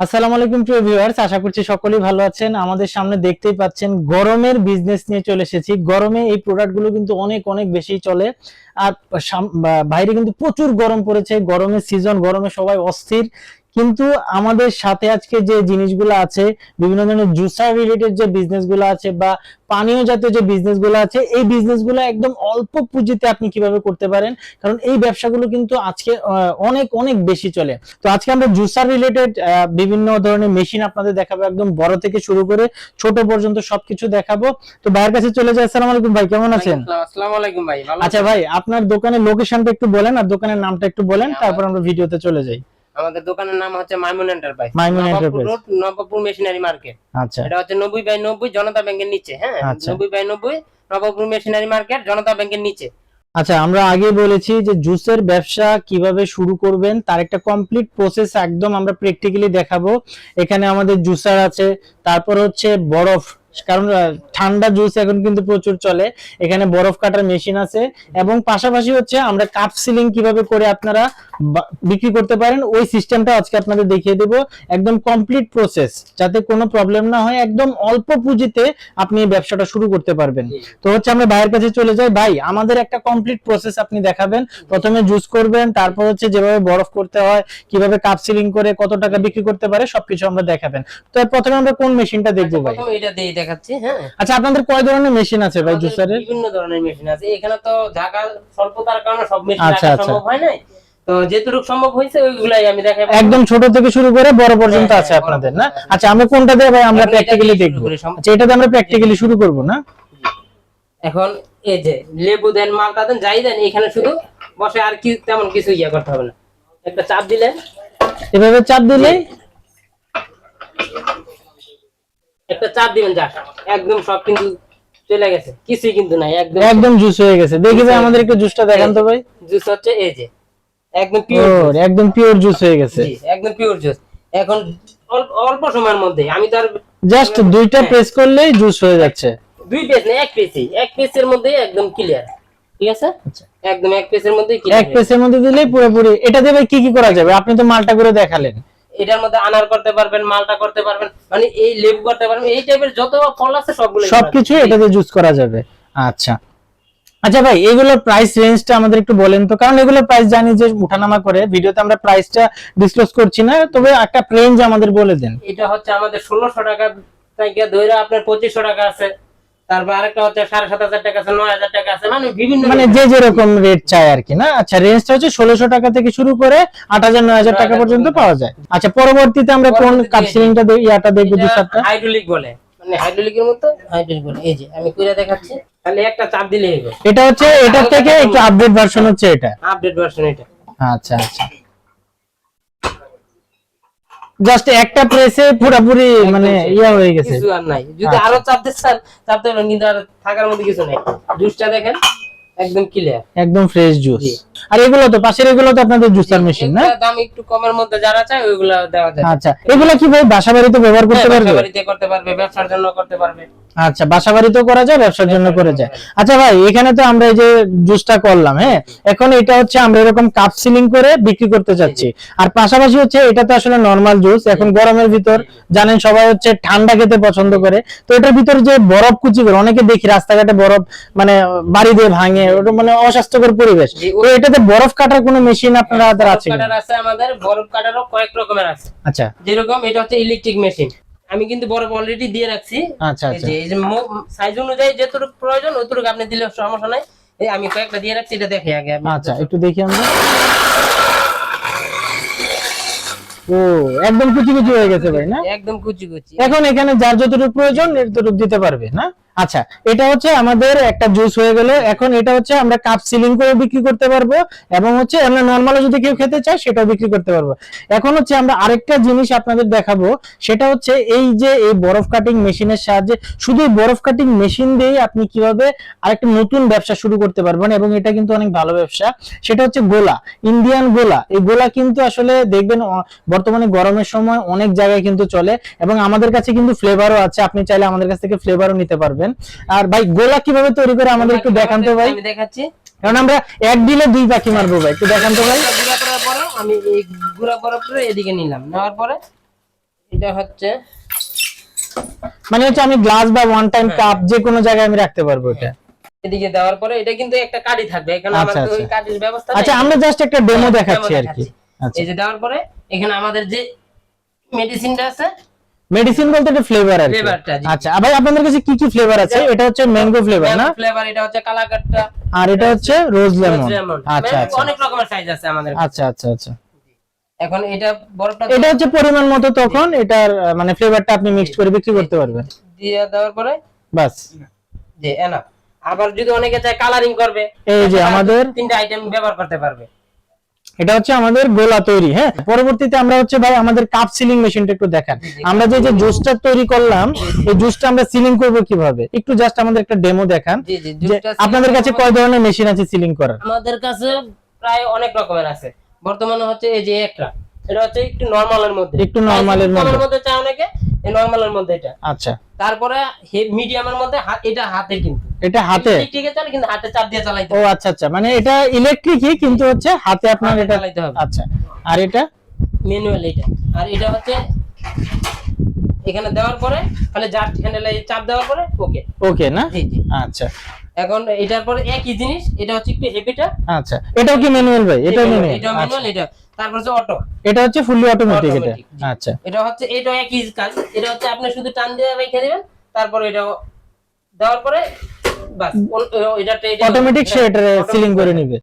আসসালামু আলাইকুম, প্রিয় ভিউয়ার্স। আশা করছি সকলেই ভালো আছেন। আমাদের সামনে দেখতেই পাচ্ছেন গরমের বিজনেস নিয়ে চলে এসেছি। গরমে এই প্রোডাক্টগুলো কিন্তু অনেক অনেক বেশি চলে। আর বাইরে কিন্তু প্রচুর গরম পড়েছে। গরমের সিজন গরমে সবাই অস্থির। কিন্তু আমাদের সাথে আজকে যে জিনিসগুলো আছে বিভিন্ন ধরনের জুসার রিলেটেড যে বিজনেসগুলো আছে বা পানীয় জাতীয় যে বিজনেসগুলো আছে এই বিজনেসগুলো একদম অল্প পুঁজিতে আপনি কীভাবে করতে পারেন? কারণ এই ব্যবসাগুলো কিন্তু আজকে অনেক অনেক বেশি চলে। তো আজকে আমরা জুসার রিলেটেড বিভিন্ন ধরনের মেশিন আপনাদের দেখাবো একদম বড় থেকে শুরু করে ছোট পর্যন্ত সবকিছু দেখাবো। তো ভাইয়ের কাছে চলে যাই। আসসালামু আলাইকুম ভাই কেমন আছেন? আসসালামু। আলাইকুম ভাই ভালো আচ্ছা ভাই আপনার দোকানের লোকেশনটা একটু বলেন আর দোকানের নামটা একটু বলেন হ্যাঁ, তারপর আমরা ভিডিওতে চলে যাই। আমাদের দোকানের নাম হচ্ছে Maimun enterprise. Maimun Enterprise। Road Nawabpur machinery market. আচ্ছা। এটা হচ্ছে নব্বই বাই নব্বই জনতা ব্যাংকের নিচে হ্যাঁ? আচ্ছা। নব্বই বাই নব্বই নবাবপুর মেশিনারি মার্কেট জনতা ব্যাংকের নিচে। আচ্ছা আমরা আগে বলেছি যে জুসের ব্যবসা কীভাবে শুরু করবেন তার একটা কমপ্লিট প্রসেস একদম আমরা প্র্যাকটিক্যালি দেখাবো। এখানে আমাদের জুসার আছে তারপর হচ্ছে বরফ কারণ ঠান্ডা জুস এখন কিন্তু প্রচুর চলে। এখানে বরফ কাটার মেশিন আছে এবং পাশাপাশি হচ্ছে আমরা কাপ সিলিং কীভাবে করে আপনারা বিক্রি করতে পারেন ওই সিস্টেমটা আজকে আপনাদের দেখিয়ে দেব। একদম কমপ্লিট প্রসেস যাতে কোনো প্রবলেম না হয় একদম অল্প পুঁজিতে আপনি এই ব্যবসাটা শুরু করতে পারবেন। তো হচ্ছে আমরা ভাইয়ের কাছে চলে যাই। ভাই আমাদের একটা কমপ্লিট প্রসেস আপনি দেখাবেন। প্রথমে জুস করবেন তারপর হচ্ছে যেভাবে বরফ করতে হয় কীভাবে কাপ সিলিং করে কত টাকা বিক্রি করতে পারে সবকিছু আমরা দেখাবেন। তো প্রথমে আমরা কোন মেশিনটা দেখব ভাই? প্রথমে এটা দিয়ে দেখাচ্ছি হ্যাঁ। আচ্ছা আপনাদের কয় ধরনের মেশিন আছে ভাই জুসারের বিভিন্ন ধরনের মেশিন আছে। এখানে তো জায়গা স্বল্পতার কারণে সব মেশিন আচ্ছা, আচ্ছা। সম্ভব হয় নাই। তো যেটুকু সম্ভব হয়েছে ওইগুলাই আমি দেখাবো। একদম ছোট থেকে শুরু করে বড় পর্যন্ত হ্যাঁ, আছে হ্যাঁ, আপনাদের না? আচ্ছা আমরা কোনটা দিয়ে ভাই আমরা প্র্যাকটিক্যালি দেখব? আচ্ছা আমরা প্র্যাকটিক্যালি শুরু করব না? এখন এই যে লেবু দেন মালটা দেন যাই দেন এখানে শুধু বসে আর কি তেমন কিছু ইয়ে করতে হবে না। একটা চাপ দিলেন। এভাবে চাপ দিলেই একটা চাপ দিবেন যা একদম সব কিন্তু চলে গেছে কিছুই কিন্তু নাই একদম একদম জুস হয়ে গেছে। দেখি ভাই আমাদের একটু জুসটা দেখান তো ভাই। জুস হচ্ছে এই যে। একদম পিওর একদম পিওর জুস হয়ে গেছে। একদম পিওর জুস এখন অল্প সময়ের মধ্যে আমি তো আর জাস্ট দুইটা হ্যাঁ, প্রেস করলেই জুস হয়ে যাচ্ছে। দুই পেজ না এক পেজই এক পেজের মধ্যে একদম ক্লিয়ার ঠিক আছে? একদম এক পেজের মধ্যে এক পেসের মধ্যে দিলেই পুরোপুরি। এটা দিয়ে কি কি করা যাবে? আপনি তো মালটা করে দেখালেন। এটার মধ্যে আনার করতে পারবেন মালটা করতে পারবেন মানে এই লেবু করতে পারবেন এই টাইপের যত ফল আছে সবগুলো সবকিছু এটা দিয়ে জুস করা যাবে। আচ্ছা। আচ্ছা ভাই এগুলোর প্রাইস রেঞ্জটা আমাদের একটু বলেন তো। কারণ এগুলোর প্রাইস জানি যে উঠানামা করে ভিডিওতে আমরা প্রাইসটা ডিসক্লোজ করছি না তবে একটা রেঞ্জ আমাদের বলে দেন। এটা হচ্ছে আমাদের ষোলোশো টাকা থেকে ধরে আপনার পঁচিশশো টাকা আছে। তারপর আরেকটা হচ্ছে সাড়ে সাত হাজার টাকা আছে নয় হাজার টাকা আছে মানে বিভিন্ন মানে যে যেরকম রেট চায় আর কি না? আচ্ছা রেঞ্জটা হচ্ছে ষোলোশো টাকা থেকে শুরু করে আট হাজার নয় হাজার টাকা পর্যন্ত পাওয়া যায়। আচ্ছা পরবর্তীতে আমরা কোন পরবর্তীতে কাপসিলিংটা ইয়াটা দেখব জুসারটা হাইড্রোলিক বলে। মানে হাইড্রোলিকের মতো? হাইড্রোলিক বলে এই যে আমি কইরা দেখাচ্ছি। তাহলে একটা চাপ দিলে হবে এটা হচ্ছে এটার থেকে একটু আপডেট ভার্সন হচ্ছে এটা। আপডেট ভার্সন এটা। আচ্ছা আচ্ছা। জাস্ট একটা প্রেসে পুরোপুরি মানে ইয়া হয়ে গেছে। কিছু আর নাই। যদি আচ্ছা। আরও চাপ দিতে চান চাপতে পারবেন কিন্তু আর থাকার মধ্যে কিছু নাই। জুসটা দেখেন। একদম ক্লিয়ার একদম ফ্রেশ জুস। আর এগুলো তো পাশের এগুলো তো আপনাদের জুসার মেশিন না? দাম একটু কমের মধ্যে যারা চায় ওইগুলা দেওয়া যায়। আচ্ছা এগুলো কি ভাই বাসা বাড়িতে ব্যবহার করতে হ্যাঁ, পারবে? বাড়িতে করতে পারবে ব্যবসার জন্য করতে পারবে। আচ্ছা বাসা বাড়িতেও করা যায় ব্যবসার জন্য করে যায়। আচ্ছা ভাই এখানে তো আমরা এই যে জুসটা করলাম হ্যাঁ? এখন এটা হচ্ছে আমরা এরকম কাপ সিলিং করে বিক্রি করতে চাচ্ছি আর পাশাপাশি হচ্ছে এটা তো আসলে নরমাল জুস এখন গরমের ভিতর জানেন সবাই হচ্ছে ঠান্ডা খেতে পছন্দ করে। তো এটার ভিতর যে বরফ কুচি করে অনেকে দেখি রাস্তাঘাটে বরফ মানে বাড়ি দিয়ে ভাঙে ওটা মানে অস্বাস্থ্যকর পরিবেশ। তো এটাতে বরফ কাটার কোনো মেশিন আপনারা হাতে আছে কাটার আছে আমাদের বরফ কাটারও কয়েক রকমের আছে। আচ্ছা। যেরকম এটা হচ্ছে ইলেকট্রিক মেশিন আমি কিন্তু বরফ অলরেডি দিয়ে রাখছি। আচ্ছা আচ্ছা। এই যে সাইজ অনুযায়ী যতটুকু প্রয়োজন অতটুকু আপনি দিলে সমস্যা নাই। এই আমি কয়েকটা দিয়ে রাখছি এটা দেখে আগে আচ্ছা একটু দেখি আমরা। ও একদম কুচি কুচি হয়ে গেছে ভাই না? একদম কুচি কুচি। এখন এখানে যার যতটুকু প্রয়োজন ততটুকু দিতে পারবে না? আচ্ছা এটা হচ্ছে আমাদের একটা জুস হয়ে গেল। এখন এটা হচ্ছে আমরা কাপ সিলিং করে বিক্রি করতে পারব এবং হচ্ছে আমরা নর্মালও যদি কেউ খেতে চায় সেটাও বিক্রি করতে পারব। এখন হচ্ছে আমরা আরেকটা জিনিস আপনাদের দেখাবো, সেটা হচ্ছে এই যে এই বরফ কাটিং মেশিনের সাহায্যে শুধু বরফ কাটিং মেশিন দিয়েই আপনি কীভাবে আরেকটা নতুন ব্যবসা শুরু করতে পারবেন এবং এটা কিন্তু অনেক ভালো ব্যবসা। সেটা হচ্ছে গোলা ইন্ডিয়ান গোলা। এই গোলা কিন্তু আসলে দেখবেন বর্তমানে গরমের সময় অনেক জায়গায় কিন্তু চলে এবং আমাদের কাছে কিন্তু ফ্লেভারও আছে। আপনি চাইলে আমাদের কাছ থেকে ফ্লেভারও নিতে পারবেন। আর ভাই গোলা কীভাবে তৈরি করে আমাদের একটু দেখান তো ভাই? দেখাচ্ছি। কারণ আমরা এক দিলে দুই পাখি মারবো ভাই একটু দেখান তো ভাই। গুঁড়া করার পরে আমি এই গুঁড়া করার পরে এদিকে নিলাম। নেওয়ার পরে এটা হচ্ছে মানে হচ্ছে আমি গ্লাস বা ওয়ান টাইম কাপ যে কোনো জায়গায় আমি রাখতে পারব এটা। এদিকে দেওয়ার পরে এটা কিন্তু একটা কাঠি থাকবে এখানে আচ্ছা, আমাদের ওই আচ্ছা। কাঠির ব্যবস্থা আচ্ছা আমরা জাস্ট একটা ডেমো হ্যাঁ, দেখাচ্ছি আর কি। আচ্ছা। এই যে দেওয়ার পরে এখানে আমাদের যে মেডিসিনটা আছে মেডিসিন বলতে এটা ফ্লেভার জি। আচ্ছা ভাই আপনাদের কাছে কি কি ফ্লেভার আছে? এটা হচ্ছে ম্যাঙ্গো ফ্লেভার না? ফ্লেভার এটা হচ্ছে কালাকাটটা। আর এটা হচ্ছে রোজ লেমন আচ্ছা আচ্ছা। অনেক রকমের সাইজ আছে আমাদের আচ্ছা আচ্ছা আচ্ছা। এখন এটা বরফটা এটা হচ্ছে পরিমাণ মতো তখন এটার মানে ফ্লেভারটা আপনি মিক্সড করে বিক্রি করতে পারবেন। দিয়ে দেওয়ার পরে বাস। জি এনা আবার যদি অনেকে চায় কালারিং করবে এই যে আমাদের তিনটা আইটেম ব্যবহার করতে পারবে। এটা হচ্ছে আমাদের গোলা তৈরি হ্যাঁ? পরবর্তীতে আমরা হচ্ছে ভাই আমাদের কাপ সিলিং মেশিনটা একটু দেখান। আমরা যে যে জুসটা তৈরি করলাম এই জুসটা আমরা সিলিং করব কীভাবে? একটু জাস্ট আমাদের একটা ডেমো দেখান আপনাদের কাছে কয় ধরনের মেশিন আছে সিলিং করার? আমাদের কাছে প্রায় অনেক রকমের আছে। বর্তমানে হচ্ছে এই যে একটা এটা হচ্ছে একটু নরমালের মধ্যে। একটু। নরমালের মধ্যে। চায় অনেকে এই নরমালের মধ্যে এটা। আচ্ছা। তারপরে মিডিয়ামের মধ্যে এটা হাতে কিন্তু। এটা হাতে? ইলেকট্রিকে চলে কিন্তু হাতে চাপ দিয়ে চালাইতে ও আচ্ছা আচ্ছা মানে এটা ইলেকট্রিকই কিন্তু হচ্ছে হাতে আপনার এটা চালাইতে হবে। আচ্ছা আর এটা? ম্যানুয়াল এটা আর এটা হচ্ছে এখানে দেওয়ার পরে তাহলে জাস্ট হ্যান্ডেলে চাপ দেওয়ার পরে ওকে ওকে না? জি জি। আচ্ছা। এখন এটার পরে একই জিনিস এটা হচ্ছে একটু হেভিটা আচ্ছা এটাও কি ম্যানুয়াল ভাই? এটা ম্যানুয়াল এটা ম্যানুয়াল এটা। তারপর হচ্ছে অটো এটা হচ্ছে ফুললি অটোমেটিক এটা। আচ্ছা। এটা হচ্ছে এটা একই কাজ। এটা হচ্ছে আপনি শুধু টান দিয়ে রেখে দিবেন তারপর এটা দেওয়ার পরে অটোমেটিক সে এটা সিলিং করে নিবে।